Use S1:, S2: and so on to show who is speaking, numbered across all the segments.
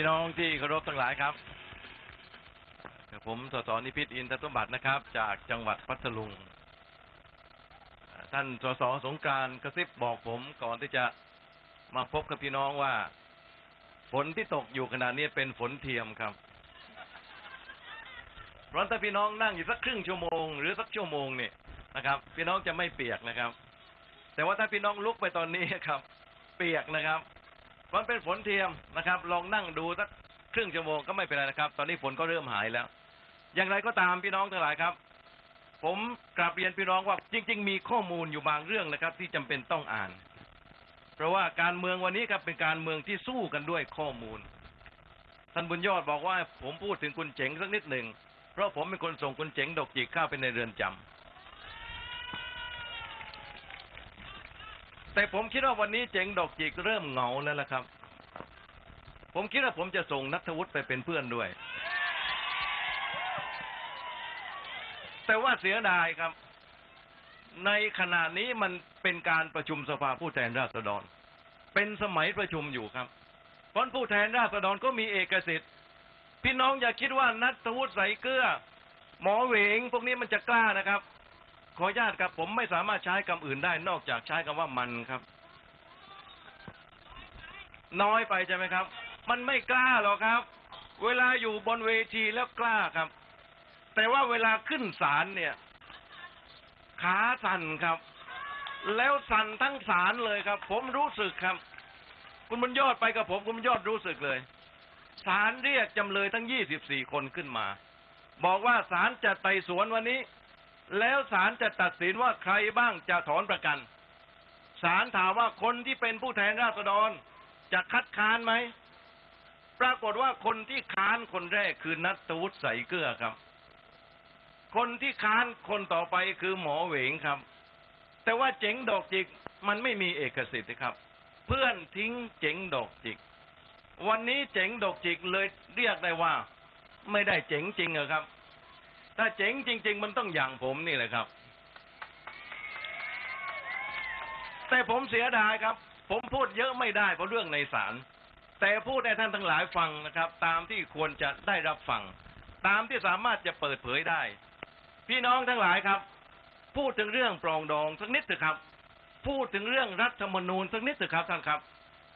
S1: พี่น้องที่เคารพทั้งหลายครับกับผมสสนิพิษอินทรสมบัตินะครับ จากจังหวัดพัทลุง ท่านสสสงการกระซิบบอกผมก่อนที่จะมาพบกับพี่น้องว่า ฝนที่ตกอยู่ขณะนี้เป็นฝนเทียมครับ เพราะถ้าพี่น้องนั่งอยู่สักครึ่งชั่วโมง หรือสักชั่วโมงเนี่ยนะครับ พี่น้องจะไม่เปียกนะครับ แต่ว่าถ้าพี่น้องลุกไปตอนนี้ครับ เปียกนะครับ มันเป็นฝนเทียมนะครับ ลองนั่งดูสักครึ่งชั่วโมงก็ไม่เป็นไรนะครับ ตอนนี้ฝนก็เริ่มหายแล้ว อย่างไรก็ตามพี่น้องทั้งหลายครับ ผมกราบเรียนพี่น้องว่าจริง ๆ มีข้อมูลอยู่บางเรื่องนะครับ ที่จำเป็นต้องอ่าน เพราะว่าการเมืองวันนี้ครับเป็นการเมืองที่สู้กันด้วยข้อมูลท่านบุญยอดบอกว่าผมพูดถึงคุณเจ๋งสักนิดหนึ่งเพราะผมเป็นคนส่งคุณเจ๋งดอกจิกเข้าไปในเรือนจำ แต่ผมคิดว่าวันนี้เจ๋งดอกจิกเริ่มเหงาแล้วล่ะครับ ผมคิดว่าผมจะส่งนัทวุฒิไปเป็นเพื่อนด้วย แต่ว่าเสียดายครับ ในขณะนี้มันเป็นการประชุมสภาผู้แทนราษฎร เป็นสมัยประชุมอยู่ครับเพราะผู้แทนราษฎรก็มีเอกสิทธิ์ พี่น้องอย่าคิดว่านัทวุฒิใสเกลือหมอเหวงพวกนี้มันจะกล้านะครับ ขออนุญาตครับ ผมไม่สามารถใช้คำอื่นได้นอกจากใช้คำว่ามันครับ น้อยไปใช่ไหมครับ มันไม่กล้าหรอกครับ เวลาอยู่บนเวทีแล้วกล้าครับ แต่ว่าเวลาขึ้นศาลเนี่ย ขาสั่นครับ แล้วสั่นทั้งศาลเลยครับ ผมรู้สึกครับ คุณบุญยอดไปกับผม คุณบุญยอดรู้สึกเลยศาลเรียกจำเลยทั้ง24คนขึ้นมา บอกว่าศาลจะไต่สวนวันนี้ แล้วศาลจะตัดสินว่าใครบ้างจะถอนประกัน ศาลถามว่าคนที่เป็นผู้แทนราษฎร จะคัดค้านไหม ปรากฏว่าคนที่ค้านคนแรกคือนัทวุฒิใสเกลือครับ คนที่ค้านคนต่อไปคือหมอเหวงครับ แต่ว่าเจ๋งดอกจิกมันไม่มีเอกสิทธิ์ครับ เพื่อนทิ้งเจ๋งดอกจิก วันนี้เจ๋งดอกจิกเลยเรียกได้ว่า ไม่ได้เจ๋งจริงเหรอครับ ถ้าเจ๋งจริง ๆ มันต้องอย่างผมนี่แหละครับ แต่ผมเสียดายครับ ผมพูดเยอะไม่ได้เพราะเรื่องในศาลแต่พูดให้ท่านทั้งหลายฟังนะครับ ตามที่ควรจะได้รับฟัง ตามที่สามารถจะเปิดเผยได้ พี่น้องทั้งหลายครับ พูดถึงเรื่องปรองดองสักนิดเถอะครับ พูดถึงเรื่องรัฐธรรมนูญสักนิดเถอะครับท่านครับ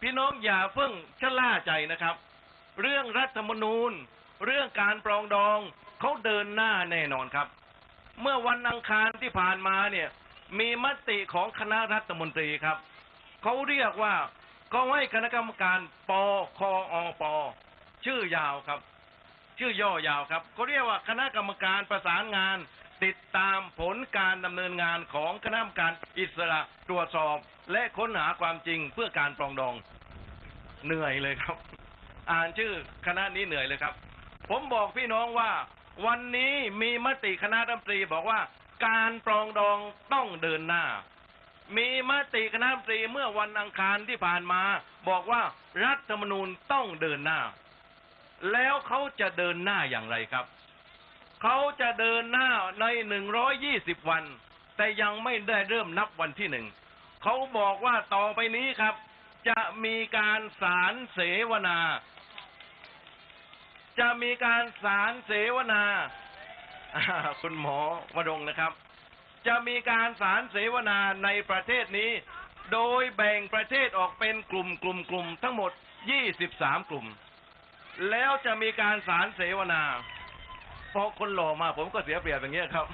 S1: พี่น้องอย่าเพิ่งชะล่าใจนะครับ เรื่องรัฐธรรมนูญ เรื่องการปรองดอง เขาเดินหน้าแน่นอนครับ เมื่อวันอังคารที่ผ่านมาเนี่ย มีมติของคณะรัฐมนตรีครับเขาเรียกว่าเขาให้คณะกรรมการปคอปชื่อยาวครับ ชื่อย่อยาวครับเขาเรียกว่าคณะกรรมการประสานงาน ติดตามผลการดำเนินงานของคณะกรรมการอิสระตรวจสอบ และค้นหาความจริงเพื่อการปรองดองเหนื่อยเลยครับ อ่านชื่อคณะนี้เหนื่อยเลยครับ ผมบอกพี่น้องว่า วันนี้มีมติคณะรัฐมนตรีบอกว่าการปรองดองต้องเดินหน้า มีมติคณะรัฐมนตรีเมื่อวันอังคารที่ผ่านมา บอกว่ารัฐธรรมนูญต้องเดินหน้า แล้วเขาจะเดินหน้าอย่างไรครับ เขาจะเดินหน้าในหนึ่งร้อยยี่สิบวัน แต่ยังไม่ได้เริ่มนับวันที่หนึ่ง เขาบอกว่าต่อไปนี้ครับ จะมีการสารเสวนา จะมีการสารเสวนาคุณหมอวรงนะครับ จะมีการสารเสวนาในประเทศนี้ โดยแบ่งประเทศออกเป็นกลุ่มกลุ่มกลุ่มทั้งหมด 23 กลุ่ม แล้วจะมีการสารเสวนาพอคนหล่อมาผมก็เสียเปรียบอย่างเงี้ยครับ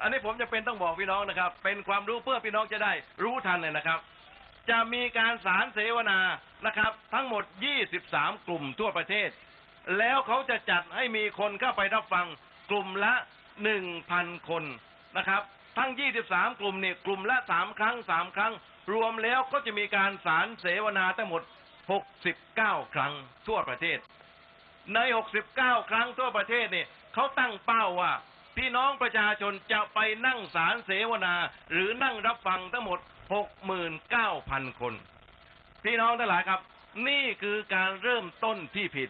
S1: อันนี้ผมจะเป็นต้องบอกพี่น้องนะครับ เป็นความรู้เพื่อพี่น้องจะได้รู้ทันเลยนะครับ จะมีการสารเสวนานะครับ ทั้งหมด 23 กลุ่มทั่วประเทศ แล้วเขาจะจัดให้มีคนเข้าไปรับฟังกลุ่มละ 1,000 คนนะครับ ทั้ง 23 กลุ่มเนี่ยกลุ่มละ 3 ครั้ง 3 ครั้ง รวมแล้วก็จะมีการสารเสวนาทั้งหมด 69 ครั้งทั่วประเทศ ใน 69 ครั้งทั่วประเทศเนี่ยเขาตั้งเป้าว่าพี่น้องประชาชนจะไปนั่งสารเสวนา หรือนั่งรับฟังทั้งหมด 69,000คน พี่น้องทั้งหลายครับ นี่คือการเริ่มต้นที่ผิด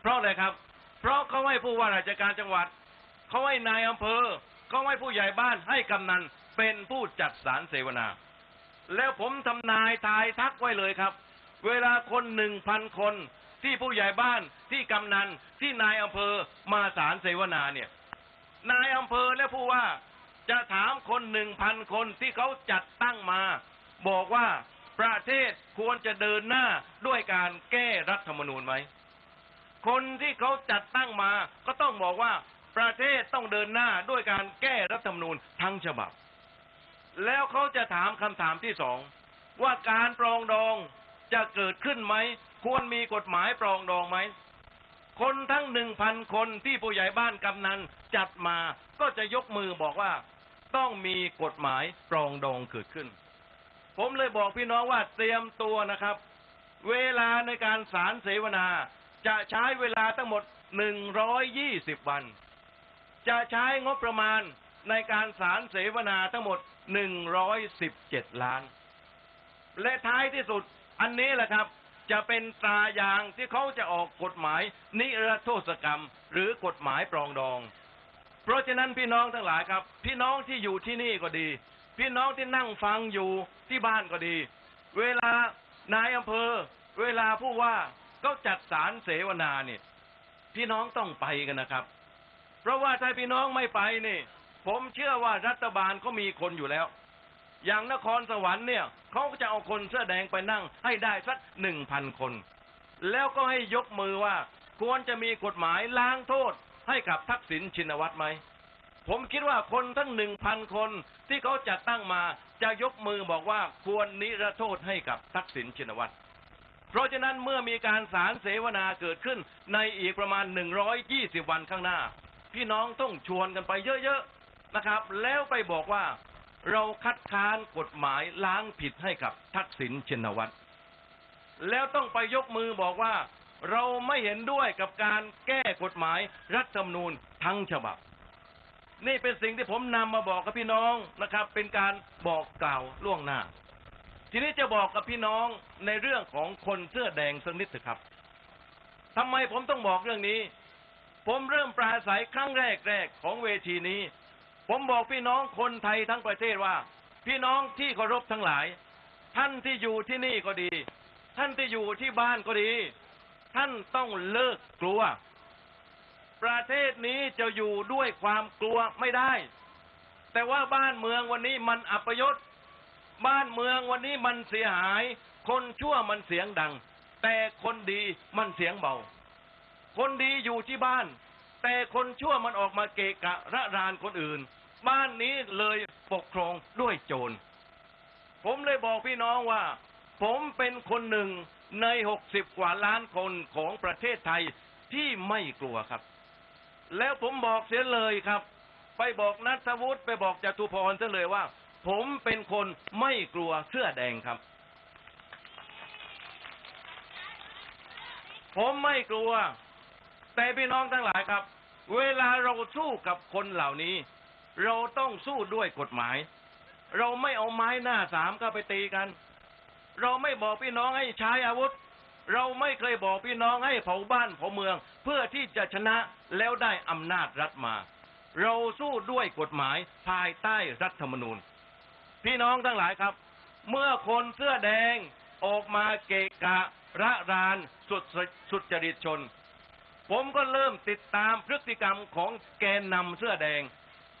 S1: เพราะอะไรครับ เพราะเขาให้ผู้ว่าราชการจังหวัด เขาให้นายอำเภอ เขาให้ผู้ใหญ่บ้านให้กำนันเป็นผู้จัดสารเสวนา แล้วผมทำนายทายทักไว้เลยครับ เวลาคนหนึ่งพันคนที่ผู้ใหญ่บ้านที่กำนันที่นายอำเภอมาสารเสวนาเนี่ย นายอำเภอและผู้ว่า จะถามคนหนึ่งพันคนที่เขาจัดตั้งมา บอกว่าประเทศควรจะเดินหน้าด้วยการแก้รัฐธรรมนูญไหม คนที่เขาจัดตั้งมา ก็ต้องบอกว่าประเทศต้องเดินหน้าด้วยการแก้รัฐธรรมนูญทั้งฉบับ แล้วเขาจะถามคำถามที่สองว่าการปรองดองจะเกิดขึ้นไหม ควรมีกฎหมายปรองดองไหม คนทั้งหนึ่งพันคนที่ผู้ใหญ่บ้านกำนันจัดมาก็จะยกมือบอกว่า ต้องมีกฎหมายปรองดองเกิดขึ้น ผมเลยบอกพี่น้องว่าเตรียมตัวนะครับ เวลาในการสารเสวนา จะใช้เวลาทั้งหมด120วัน จะใช้งบประมาณในการสารเสวนาทั้งหมด117ล้าน และท้ายที่สุดอันนี้แหละครับ จะเป็นตรายางที่เขาจะออกกฎหมายนิรโทษกรรม หรือกฎหมายปรองดอง ราะฉะนั้นพี่น้องทั้งหลายครับ พี่น้องที่อยู่ที่นี่ก็ดี พี่น้องที่นั่งฟังอยู่ที่บ้านก็ดี เวลานายอำเภอ เวลาผู้ว่าก็จัดสารเสวนาเนี่ยพี่น้องต้องไปกันนะครับ เพราะว่าถ้าพี่น้องไม่ไปนี่ ผมเชื่อว่ารัฐบาลก็มีคนอยู่แล้ว อย่างนครสวรรค์เนี่ยเขาก็จะเอาคนเสื้อแดงไปนั่งให้ได้สักหนึ่งพันคน แล้วก็ให้ยกมือว่า ควรจะมีกฎหมายล้างโทษ ให้กับทักษิณชินวัตรไหม ผมคิดว่าคนทั้งหนึ่งพันคนที่เขาจัดตั้งมาจะยกมือบอกว่าควรนิรโทษให้กับทักษิณชินวัตรเพราะฉะนั้นเมื่อมีการสารเสวนาเกิดขึ้นในอีกประมาณ 120 วันข้างหน้า พี่น้องต้องชวนกันไปเยอะๆนะครับ แล้วไปบอกว่าเราคัดค้านกฎหมายล้างผิดให้กับทักษิณชินวัตรแล้วต้องไปยกมือบอกว่า เราไม่เห็นด้วยกับการแก้กฎหมายรัฐธรรมนูญทั้งฉบับ นี่เป็นสิ่งที่ผมนำมาบอกกับพี่น้องนะครับ เป็นการบอกกล่าวล่วงหน้า ทีนี้จะบอกกับพี่น้องในเรื่องของคนเสื้อแดงสักนิดเถอะครับทำไมผมต้องบอกเรื่องนี้ ผมเริ่มปราศัยครั้งแรกแรกๆของเวทีนี้ ผมบอกพี่น้องคนไทยทั้งประเทศว่า พี่น้องที่เคารพทั้งหลาย ท่านที่อยู่ที่นี่ก็ดี ท่านที่อยู่ที่บ้านก็ดี ท่านต้องเลิกกลัว ประเทศนี้จะอยู่ด้วยความกลัวไม่ได้ แต่ว่าบ้านเมืองวันนี้มันอัปยศ บ้านเมืองวันนี้มันเสียหาย คนชั่วมันเสียงดัง แต่คนดีมันเสียงเบา คนดีอยู่ที่บ้าน แต่คนชั่วมันออกมาเกะกะระรานคนอื่น บ้านนี้เลยปกครองด้วยโจร ผมเลยบอกพี่น้องว่า ผมเป็นคนหนึ่ง ในหกสิบกว่าล้านคนของประเทศไทยที่ไม่กลัวครับ แล้วผมบอกเสียเลยครับ ไปบอกนัทวุฒิไปบอกจตุพรเสียเลยว่า ผมเป็นคนไม่กลัวเสื้อแดงครับ ผมไม่กลัว แต่พี่น้องทั้งหลายครับ เวลาเราสู้กับคนเหล่านี้ เราต้องสู้ด้วยกฎหมาย เราไม่เอาไม้หน้าสามก็ไปตีกัน เราไม่บอกพี่น้องให้ใช้อาวุธ เราไม่เคยบอกพี่น้องให้เผาบ้านเผาเมือง เพื่อที่จะชนะแล้วได้อำนาจรัฐมา เราสู้ด้วยกฎหมายภายใต้รัฐธรรมนูญ พี่น้องทั้งหลายครับ เมื่อคนเสื้อแดงออกมาเกะกะระรานสุดสุดจริตชน ผมก็เริ่มติดตามพฤติกรรมของแกนนำเสื้อแดง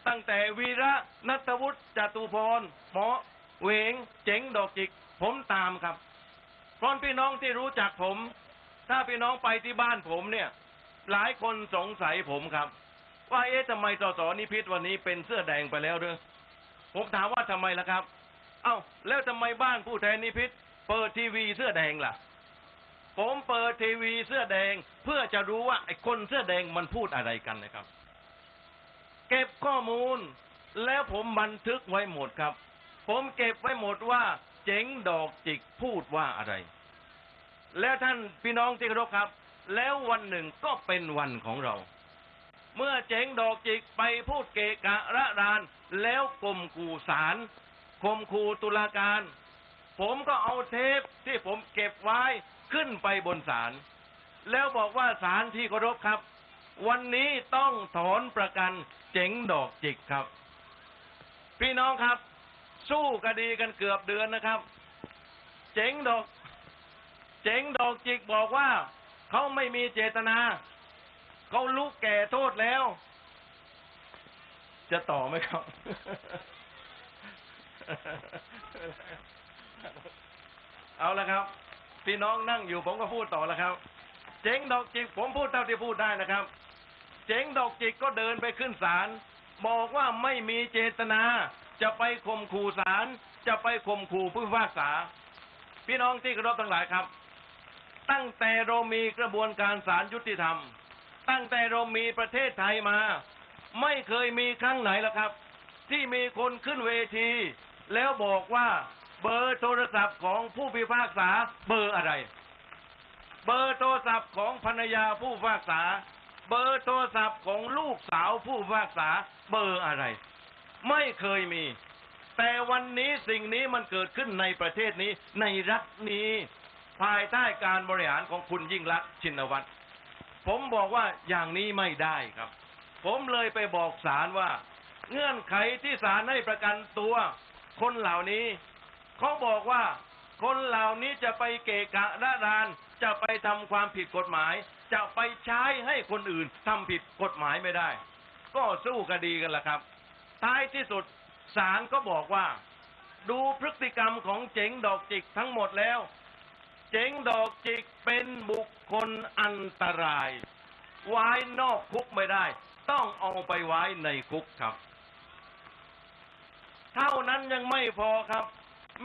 S1: ตั้งแต่วีระนัทวุฒิจตุพรหมอ เวงเจ๋งดอกจิก ผมตามครับ เพราะพี่น้องที่รู้จักผม ถ้าพี่น้องไปที่บ้านผมเนี่ย หลายคนสงสัยผมครับ ว่าเอ๊ะทำไมสสนิพิษวันนี้เป็นเสื้อแดงไปแล้วเด้อผมถามว่าทำไมล่ะครับ เอ้าแล้วทำไมบ้านผู้แทนนิพิษเปิดทีวีเสื้อแดงล่ะ ผมเปิดทีวีเสื้อแดง เพื่อจะรู้ว่าไอ้คนเสื้อแดงมันพูดอะไรกันนะครับ เก็บข้อมูลแล้วผมบันทึกไว้หมดครับ ผมเก็บไว้หมดว่า เจ๋งดอกจิกพูดว่าอะไร แล้วท่านพี่น้องที่เคารพครับ แล้ววันหนึ่งก็เป็นวันของเรา เมื่อเจ๋งดอกจิกไปพูดเกะกะระราน แล้วกลมขู่ศาลคมขู่ตุลาการ ผมก็เอาเทปที่ผมเก็บไว้ขึ้นไปบนศาลแล้วบอกว่าศาลที่เคารพครับ วันนี้ต้องถอนประกันเจ๋งดอกจิกครับ พี่น้องครับ สู้คดีกันเกือบเดือนนะครับ เจ๋งดอกเจ๋งดอกจิกบอกว่าเขาไม่มีเจตนา เขารู้แก่โทษแล้ว จะต่อไหมครับ เอาละครับ พี่น้องนั่งอยู่ผมก็พูดต่อล้วครับ เจ๋งดอกจิก ผมพูดเท่าที่พูดได้นะครับ เจ๋งดอกจิกก็เดินไปขึ้นศาลบอกว่าไม่มีเจตนา จะไปข่มขู่ศาลจะไปข่มขู่ผู้พิพากษา พี่น้องที่เคารพทั้งหลายครับ ตั้งแต่เรามีกระบวนการศาลยุติธรรม ตั้งแต่เรามีประเทศไทยมา ไม่เคยมีครั้งไหนแล้วครับ ที่มีคนขึ้นเวที แล้วบอกว่าเบอร์โทรศัพท์ของผู้พิพากษาเบอร์อะไร เบอร์โทรศัพท์ของภรรยาผู้พิพากษา เบอร์โทรศัพท์ของลูกสาวผู้พิพากษาเบอร์อะไร ไม่เคยมี แต่วันนี้สิ่งนี้มันเกิดขึ้นในประเทศนี้ ในรัฐนี้ ภายใต้การบริหารของคุณยิ่งรักชินวัตรผมบอกว่าอย่างนี้ไม่ได้ครับ ผมเลยไปบอกศาลว่า เงื่อนไขที่ศาลให้ประกันตัว คนเหล่านี้เขาบอกว่าคนเหล่านี้จะไปเกะกะระรานจะไปทำความผิดกฎหมาย จะไปใช้ให้คนอื่นทำผิดกฎหมายไม่ได้ ก็สู้คดีกันละครับ ท้ายที่สุดศาลก็บอกว่า ดูพฤติกรรมของเจ๋งดอกจิกทั้งหมดแล้ว เจ๋งดอกจิกเป็นบุคคลอันตราย ไว้นอกคุกไม่ได้ ต้องเอาไปไว้ในคุกครับ เท่านั้นยังไม่พอครับ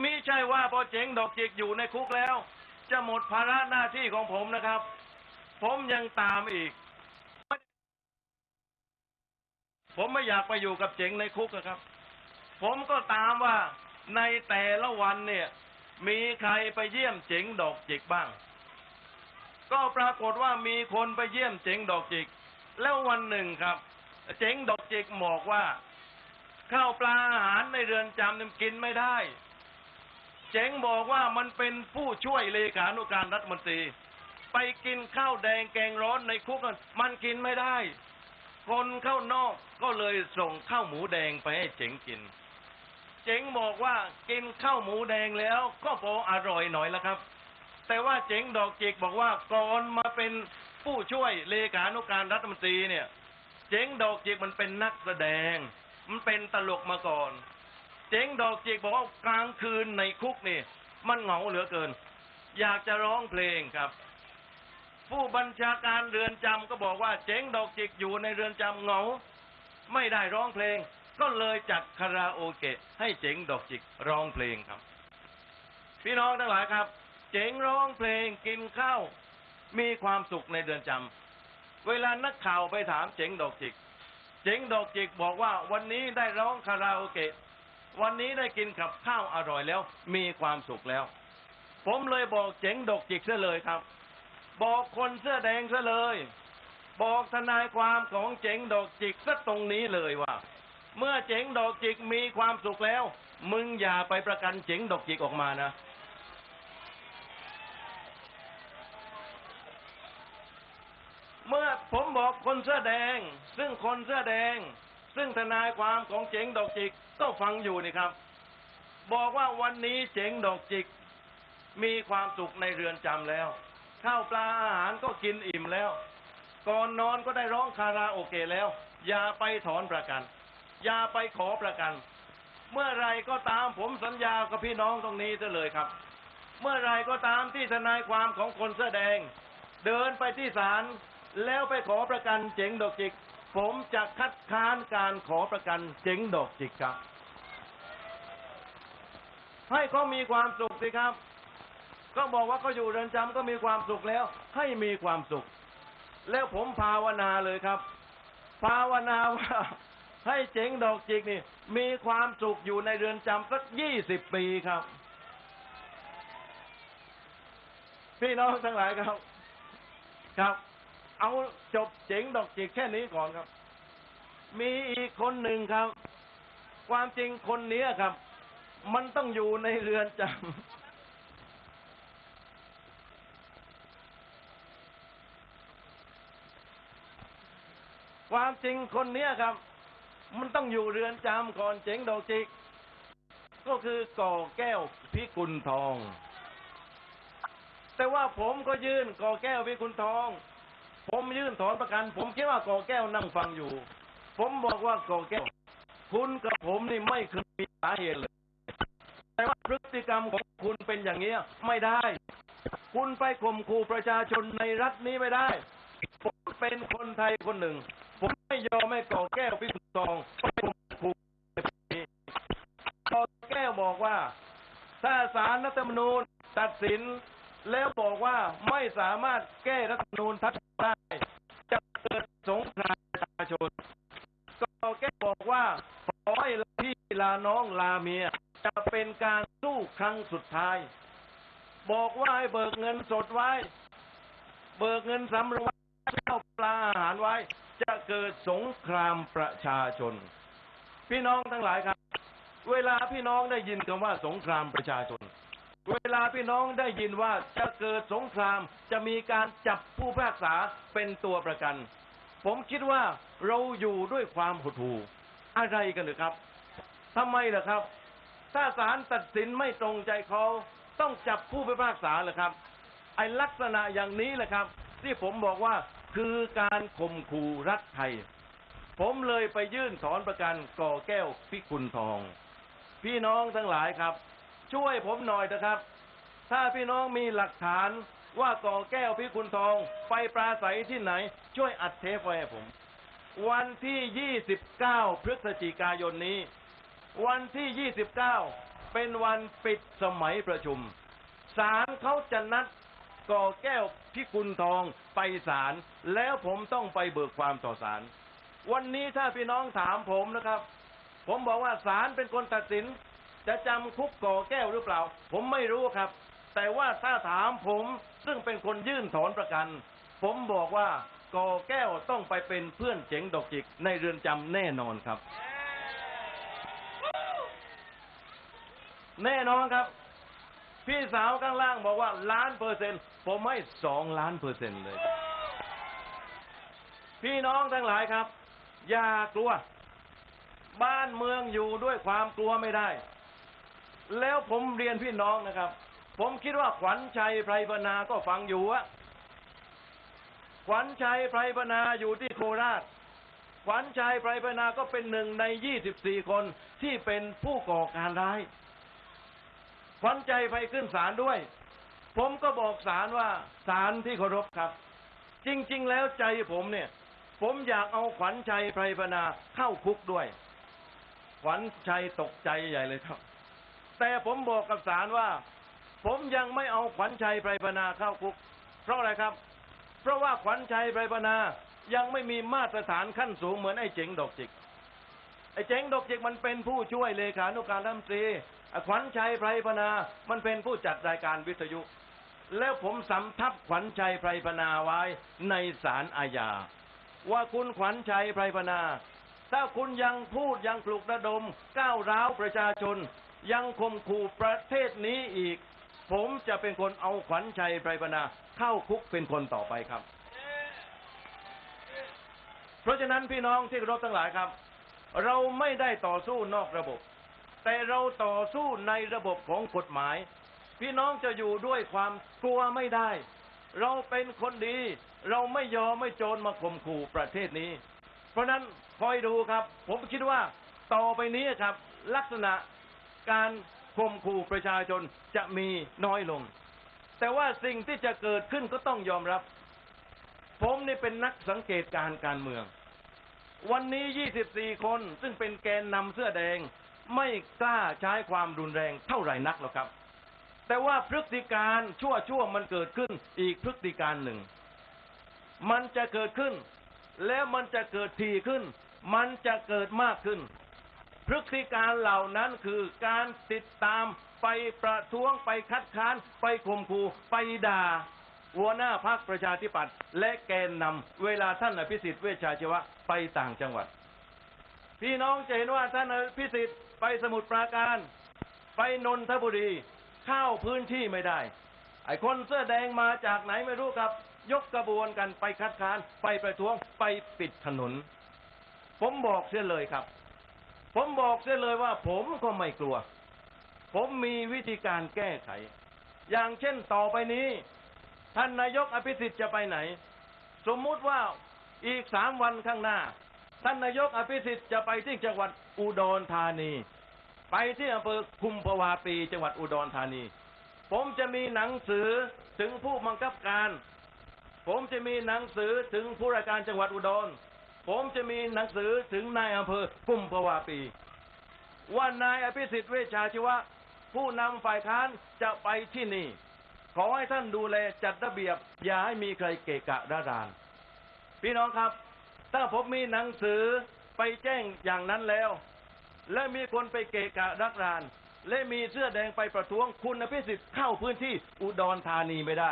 S1: มิใช่ว่าพอเจ๋งดอกจิกอยู่ในคุกแล้ว จะหมดภาระหน้าที่ของผมนะครับ ผมยังตามอีก ผมไม่อยากไปอยู่กับเจ๋งในคุกนะครับ ผมก็ตามว่าในแต่ละวันเนี่ย มีใครไปเยี่ยมเจ๋งดอกจิกบ้าง ก็ปรากฏว่ามีคนไปเยี่ยมเจ๋งดอกจิก แล้ววันหนึ่งครับ เจ๋งดอกจิกบอกว่าข้าวปลาอาหารในเรือนจำนี่กินไม่ได้ เจ๋งบอกว่ามันเป็นผู้ช่วยเลขานุการรัฐมนตรี ไปกินข้าวแดงแกงร้อนในคุกนั่นมันกินไม่ได้ คนเข้านอก ก็เลยส่งข้าวหมูแดงไปให้เจ๋งกิน เจ๋งบอกว่ากินข้าวหมูแดงแล้วก็พออร่อยหน่อยแล้วครับ แต่ว่าเจ๋งดอกจิกบอกว่าก่อนมาเป็นผู้ช่วยเลขานุการรัฐมนตรีเนี่ย เจ๋งดอกจิกมันเป็นนักแสดง มันเป็นตลกมาก่อน เจ๋งดอกจิกบอกว่ากลางคืนในคุกนี่ มันเหงาเหลือเกิน อยากจะร้องเพลงครับผู้บัญชาการเรือนจำก็บอกว่าเจ๋งดอกจิกอยู่ในเรือนจำเหงา ไม่ได้ร้องเพลง ก็เลยจัดคาราโอเกะให้เจ๋งดอกจิกร้องเพลงครับ พี่น้องทั้งหลายครับ เจ๋งร้องเพลงกินข้าวมีความสุขในเรือนจำเวลานักข่าวไปถามเจ๋งดอกจิก เจ๋งดอกจิกบอกว่าวันนี้ได้ร้องคาราโอเกะวันนี้ได้กินกับข้าวอร่อยแล้ว มีความสุขแล้ว ผมเลยบอกเจ๋งดอกจิกซะเลยครับ บอกคนเสื้อแดงซะเลย บอกทนายความของเจ๋งดอกจิกซะตรงนี้เลยว่า เมื่อเจ๋งดอกจิกมีความสุขแล้ว มึงอย่าไปประกันเจ๋งดอกจิกออกมานะเมื่อผมบอกคนเสื้อแดง ซึ่งคนเสื้อแดง ซึ่งทนายความของเจ๋งดอกจิกก็ฟังอยู่นี่ครับ บอกว่าวันนี้เจ๋งดอกจิก มีความสุขในเรือนจำแล้ว ข้าวปลาอาหารก็กินอิ่มแล้ว ก่อนนอนก็ได้ร้องคาราโอเกะแล้ว อย่าไปถอนประกัน อย่าไปขอประกัน เมื่อไรก็ตามผมสัญญากับพี่น้องตรงนี้ซะเลยครับ เมื่อไรก็ตามที่ทนายความของคนเสื้อแดง เดินไปที่ศาลแล้วไปขอประกันเจ๋งดอกจิก ผมจะคัดค้านการขอประกันเจ๋งดอกจิกครับให้เขามีความสุขสิครับ ก็บอกว่าเขาอยู่เรือนจำก็มีความสุขแล้ว ให้มีความสุข แล้วผมภาวนาเลยครับ ภาวนาว่าให้เจ๋งดอกจิกนี่ มีความสุขอยู่ในเรือนจำสักยี่สิบปีครับ พี่น้องทั้งหลายครับ ครับ เอาจบเจ๋งดอกจิกแค่นี้ก่อนครับ มีอีกคนหนึ่งครับ ความจริงคนนี้ครับ มันต้องอยู่ในเรือนจำ ความจริงคนเนี้ยครับ มันต้องอยู่เรือนจำก่อนเจ๋งดอกจิก ก็คือก่อแก้วพิกุลทอง แต่ว่าผมก็ยื่นก่อแก้วพิคุณทอง ผมยื่นถอนประกัน ผมคิดว่าก่อแก้วนั่งฟังอยู่ ผมบอกว่าก่อแก้ว คุณกับผมนี่ไม่เคยมีสาเหตุเลย แต่ว่าพฤติกรรมของคุณเป็นอย่างนี้ยไม่ได้ คุณไปข่มขู่ประชาชนในรัฐนี้ไม่ได้ผมเป็นคนไทยคนหนึ่ง ไม่ยอมให้ก่อแก้วพิสุทธองไปข่มขู่แบบนี้ก่อแก้วบอกว่า ถ้าศาลรัฐธรรมนูญตัดสิน แล้วบอกว่าไม่สามารถแก้รัฐธรรมนูญทัดได้จะเกิดสงครามประชาชนก็แก้วบอกว่าขอให้ลาพี่ลาน้องลาเมียจะเป็นการสู้ครั้งสุดท้าย บอกว่าให้เบิกเงินสดไว้ เบิกเงินสำรองข้าวปลาอาหารไว้ กิดสงครามประชาชน พี่น้องทั้งหลายครับ เวลาพี่น้องได้ยินคำว่าสงครามประชาชน เวลาพี่น้องได้ยินว่าจะเกิดสงครามจะมีการจับผู้พิพากษาเป็นตัวประกัน ผมคิดว่าเราอยู่ด้วยความหดหู่อะไรกันหรือครับทำไมล่ะครับ ถ้าศาลตัดสินไม่ตรงใจเขาต้องจับผู้พิพากษาเหรอครับ ไอลักษณะอย่างนี้แหละครับ ที่ผมบอกว่า คือการข่มขู่รัฐไทย ผมเลยไปยื่นถอนประกันก่อแก้วพิกุลทอง พี่น้องทั้งหลายครับ ช่วยผมหน่อยนะครับ ถ้าพี่น้องมีหลักฐานว่าก่อแก้วพิกุลทอง ไปปราศัยที่ไหน ช่วยอัดเทปไว้ให้ผม วันที่ 29 พฤศจิกายนนี้ วันที่ 29 เป็นวันปิดสมัยประชุมศาลเขาจะนัด ก่อแก้วพิกุลทองไปศาลแล้วผมต้องไปเบิกความต่อศาลวันนี้ถ้าพี่น้องถามผมนะครับ ผมบอกว่าศาลเป็นคนตัดสิน จะจำคุกก่อแก้วหรือเปล่า ผมไม่รู้ครับ แต่ว่าถ้าถามผมซึ่งเป็นคนยื่นถอนประกัน ผมบอกว่าก่อแก้วต้องไปเป็นเพื่อนเจ๋งดอกจิกในเรือนจำแน่นอนครับ แน่นอนครับ พี่สาวข้างล่างบอกว่าล้านเปอร์เซ็นต์ผมให้สองล้านเปอร์เซ็นต์เลย พี่น้องทั้งหลายครับ อย่ากลัว บ้านเมืองอยู่ด้วยความกลัวไม่ได้ แล้วผมเรียนพี่น้องนะครับ ผมคิดว่าขวัญชัยไพรพนาก็ฟังอยู่อะขวัญชัยไพรพนาอยู่ที่โคราชขวัญชัยไพรพนาก็เป็นหนึ่งใน 24 คนที่เป็นผู้ก่อการร้าย ขวัญใจไปขึ้นศาลด้วย ผมก็บอกศาลว่าศาลที่เคารพครับ จริง ๆ แล้วใจผมเนี่ย ผมอยากเอาขวัญชัยไพรพนาเข้าคุกด้วย ขวัญชัยตกใจใหญ่เลยครับ แต่ผมบอกกับศาลว่า ผมยังไม่เอาขวัญชัยไพรพนาเข้าคุก เพราะอะไรครับ เพราะว่าขวัญชัยไพรพนายังไม่มีมาตรฐานขั้นสูงเหมือนไอ้เจ๋งดอกจิกไอ้เจ๋งดอกจิกมันเป็นผู้ช่วยเลขานุการรัฐมนตรี ขวัญชัยไพรพนา มันเป็นผู้จัดรายการวิทยุ แล้วผมสำทับขวัญชัยไพรพนาไว้ในศาลอาญาว่าคุณขวัญชัยไพรพนา ถ้าคุณยังพูดยังปลุกระดม ก้าวร้าวประชาชน ยังข่มขู่ประเทศนี้อีก ผมจะเป็นคนเอาขวัญชัยไพรพนา เข้าคุกเป็นคนต่อไปครับ เพราะฉะนั้นพี่น้องที่เคารพทั้งหลายครับ เราไม่ได้ต่อสู้นอกระบบ แต่เราต่อสู้ในระบบของกฎหมาย พี่น้องจะอยู่ด้วยความกลัวไม่ได้ เราเป็นคนดี เราไม่ยอมไม่โจรมาข่มขู่ประเทศนี้ เพราะนั้นคอยดูครับ ผมคิดว่าต่อไปนี้ครับ ลักษณะการข่มขู่ประชาชนจะมีน้อยลง แต่ว่าสิ่งที่จะเกิดขึ้นก็ต้องยอมรับ ผมนี่เป็นนักสังเกตการณ์การเมือง วันนี้ 24 คนซึ่งเป็นแกนนำเสื้อแดง ไม่กล้าใช้ความรุนแรงเท่าไหร่นักหรอกครับ แต่ว่าพฤติการชั่วชั่วมันเกิดขึ้นอีกพฤติการหนึ่ง มันจะเกิดขึ้น แล้วมันจะเกิดทีขึ้น มันจะเกิดมากขึ้น พฤติการเหล่านั้นคือการติดตามไปประท้วงไปคัดค้าน ไปข่มขู่ไปด่าหัวหน้าพักประชาธิปัตย์และแกนนำเวลาท่านอภิสิทธิ์เวชชาชีวะไปต่างจังหวัด พี่น้องจะเห็นว่าท่านอภิสิทธิ์ ไปสมุทรปราการ ไปนนทบุรีเข้าพื้นที่ไม่ได้ ไอ้คนเสื้อแดงมาจากไหนไม่รู้ครับ ยกกระบวนกันไปคัดค้าน ไปประท้วงไปปิดถนน ผมบอกเสียเลยครับ ผมบอกเสียเลยว่า ผมก็ไม่กลัว ผมมีวิธีการแก้ไข อย่างเช่นต่อไปนี้ ท่านนายกอภิสิทธิ์จะไปไหน สมมุติว่าอีกสามวันข้างหน้า ท่านนายกอภิสิทธิ์จะไปที่จังหวัดอุดรธานี ไปที่อำเภอคุมภวาปีจังหวัดอุดรธานี ผมจะมีหนังสือถึงผู้บังคับการ ผมจะมีหนังสือถึงผู้ราชการจังหวัดอุดร ผมจะมีหนังสือถึงนายอำเภอกุมภาวาปี ว่านายอภิสิทธิ์เวชชาชีวะ ผู้นำฝ่ายค้านจะไปที่นี่ ขอให้ท่านดูแลจัดระเบียบ อย่าให้มีใครเกะกะระราน พี่น้องครับ ถ้าผมมีหนังสือไปแจ้งอย่างนั้นแล้ว และมีคนไปเกะกะรักราน และมีเสื้อแดงไปประท้วงคุณอภิสิทธิ์เข้าพื้นที่อุดรธานีไม่ได้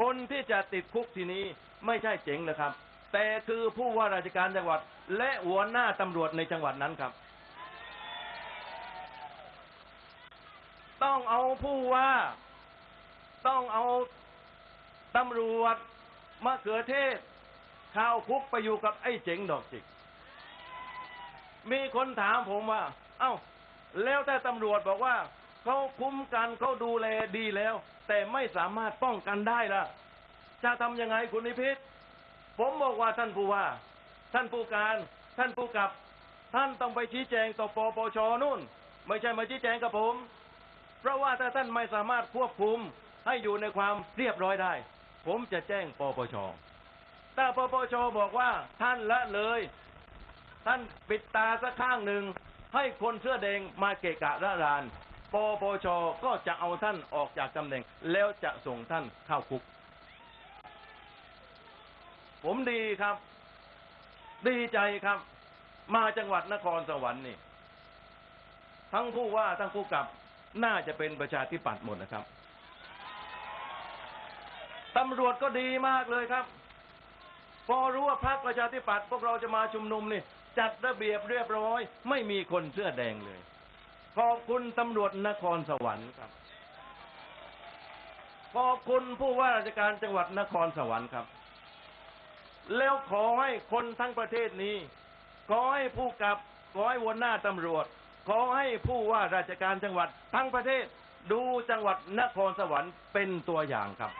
S1: คนที่จะติดคุกทีนี้ไม่ใช่เจ๋งนะครับ แต่คือผู้ว่าราชการจังหวัด และหัวหน้าตำรวจในจังหวัดนั้นครับ ต้องเอาผู้ว่า ต้องเอาตำรวจมะเขือเทศข้าวคุกไปอยู่กับไอ้เจ๋งดอกจิก มีคนถามผมว่า เอ้า แล้วแต่ตำรวจบอกว่าเขาคุ้มกันเขาดูแลดีแล้ว แต่ไม่สามารถป้องกันได้ล่ะ จะทำยังไงคุณนิพิษผมบอกว่าท่านผู้ว่า ท่านผู้การ ท่านผู้กับ ท่านต้องไปชี้แจงต่อปปชนู่น ไม่ใช่มาชี้แจงกับผม เพราะว่าถ้าท่านไม่สามารถควบคุมให้อยู่ในความเรียบร้อยได้ ผมจะแจ้งปปชถ้าปปชบอกว่าท่านละเลย ท่านปิดตาสักข้างหนึ่ง ให้คนเสื้อแดงมาเกะกะระราน ปปชก็จะเอาท่านออกจากตำแหน่ง แล้วจะส่งท่านเข้าคุก ผมดีครับ ดีใจครับ มาจังหวัดนครสวรรค์นี่ ทั้งผู้ว่าทั้งผู้กับน่าจะเป็นประชาธิปัตย์หมดนะครับตำรวจก็ดีมากเลยครับ พอรู้ว่าพรรคประชาธิปัตย์พวกเราจะมาชุมนุมนี่ จัดระเบียบเรียบร้อย ไม่มีคนเสื้อแดงเลย ขอบคุณตำรวจนครสวรรค์ครับ ขอบคุณผู้ว่าราชการจังหวัดนครสวรรค์ครับ แล้วขอให้คนทั้งประเทศนี้ ขอให้ผู้กับ ขอให้หัวหน้าตำรวจ ขอให้ผู้ว่าราชการจังหวัดทั้งประเทศดูจังหวัดนครสวรรค์เป็นตัวอย่างครับ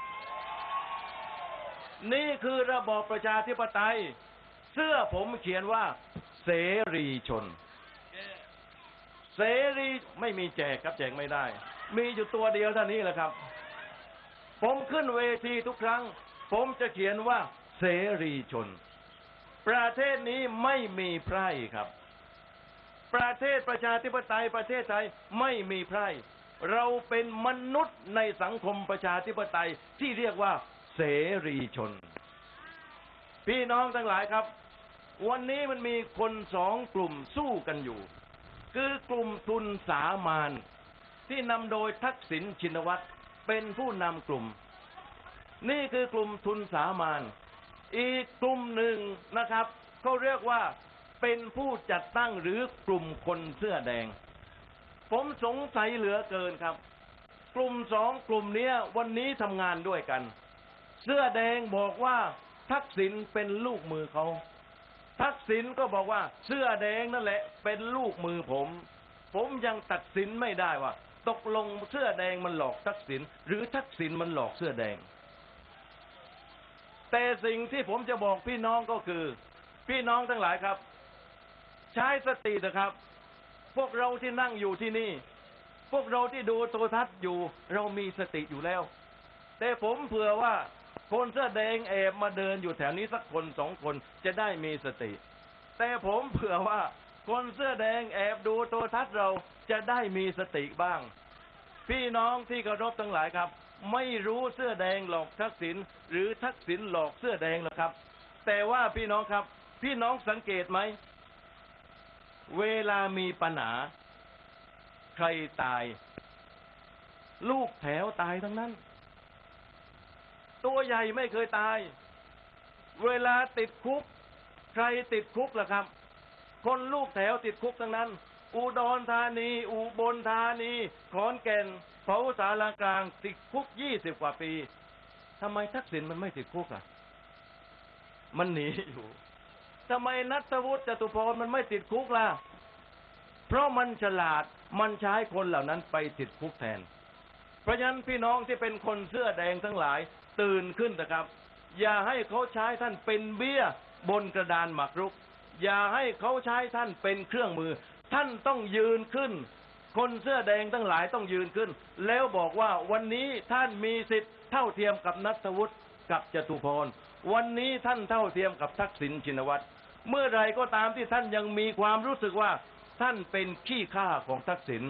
S1: นี่คือระบอบประชาธิปไตย เสื้อผมเขียนว่า เสรีชน เสรีไม่มีแจกครับแจกไม่ได้ มีอยู่ตัวเดียวเท่านี้แหละครับ ผมขึ้นเวทีทุกครั้ง ผมจะเขียนว่า เสรีชน ประเทศนี้ไม่มีไพร่ครับ ประเทศประชาธิปไตยประเทศไทยไม่มีไพร่เราเป็นมนุษย์ในสังคมประชาธิปไตยที่เรียกว่า เสรีชน พี่น้องทั้งหลายครับ วันนี้มันมีคนสองกลุ่มสู้กันอยู่ คือกลุ่มทุนสามานที่นำโดยทักษิณชินวัตรเป็นผู้นำกลุ่ม นี่คือกลุ่มทุนสามานอีกกลุ่มหนึ่งนะครับเขาเรียกว่าเป็นผู้จัดตั้งหรือกลุ่มคนเสื้อแดง ผมสงสัยเหลือเกินครับ กลุ่มสองกลุ่มนี้วันนี้ทำงานด้วยกัน เสื้อแดงบอกว่าทักษิณเป็นลูกมือเขา ทักษิณก็บอกว่าเสื้อแดงนั่นแหละ เป็นลูกมือผม ผมยังตัดสินไม่ได้ว่า ตกลงเสื้อแดงมันหลอกทักษิณหรือทักษิณมันหลอกเสื้อแดง แต่สิ่งที่ผมจะบอกพี่น้องก็คือ พี่น้องทั้งหลายครับ ใช้สตินะครับ พวกเราที่นั่งอยู่ที่นี่ พวกเราที่ดูโทรทัศน์อยู่ เรามีสติอยู่แล้ว แต่ผมเผื่อว่า คนเสื้อแดงแอบมาเดินอยู่แถวนี้สักคนสองคนจะได้มีสติ แต่ผมเผื่อว่า คนเสื้อแดงแอบดูโทรทัศน์เราจะได้มีสติบ้าง พี่น้องที่เคารพทั้งหลายครับ ไม่รู้เสื้อแดงหลอกทักษิณหรือทักษิณหลอกเสื้อแดงหรอกครับ แต่ว่าพี่น้องครับ พี่น้องสังเกตไหมเวลามีปัญหา ใครตาย ลูกแถวตายทั้งนั้น ตัวใหญ่ไม่เคยตาย เวลาติดคุก ใครติดคุกล่ะครับ คนลูกแถวติดคุกทั้งนั้น อุดรธานี อุบลธานี ขอนแก่นเผาสารากลาง ติดคุกยี่สิบกว่าปีทำไมทักษิณมันไม่ติดคุกอะ มันหนีอยู่ทำไมนัทวุฒิจตุพรมันไม่ติดคุกล่ะ เพราะมันฉลาด มันใช้คนเหล่านั้นไปติดคุกแทน เพราะฉะนั้นพี่น้องที่เป็นคนเสื้อแดงทั้งหลาย ตื่นขึ้นนะครับ อย่าให้เขาใช้ท่านเป็นเบี้ยบนกระดานหมากรุก อย่าให้เขาใช้ท่านเป็นเครื่องมือ ท่านต้องยืนขึ้น คนเสื้อแดงทั้งหลายต้องยืนขึ้น แล้วบอกว่าวันนี้ท่านมีสิทธิ์เท่าเทียมกับนัทวุฒิกับจตุพรวันนี้ท่านเท่าเทียมกับทักษิณชินวัตรเมื่อไรก็ตามที่ท่านยังมีความรู้สึกว่าท่านเป็นขี้ข้าของทักษิณ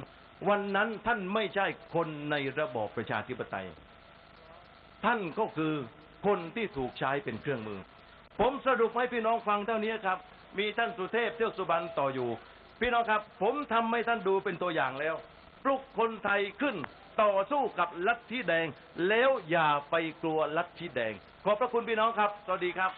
S1: วันนั้นท่านไม่ใช่คนในระบอบประชาธิปไตย ท่านก็คือคนที่ถูกใช้เป็นเครื่องมือ ผมสรุปให้พี่น้องฟังเท่านี้ครับ มีท่านสุเทพเที่ยวสุบรรณต่ออยู่ พี่น้องครับ ผมทำให้ท่านดูเป็นตัวอย่างแล้วปลุกคนไทยขึ้นต่อสู้กับลัทธิแดง แล้วอย่าไปกลัวลัทธิแดง ขอบพระคุณพี่น้องครับ สวัสดีครับ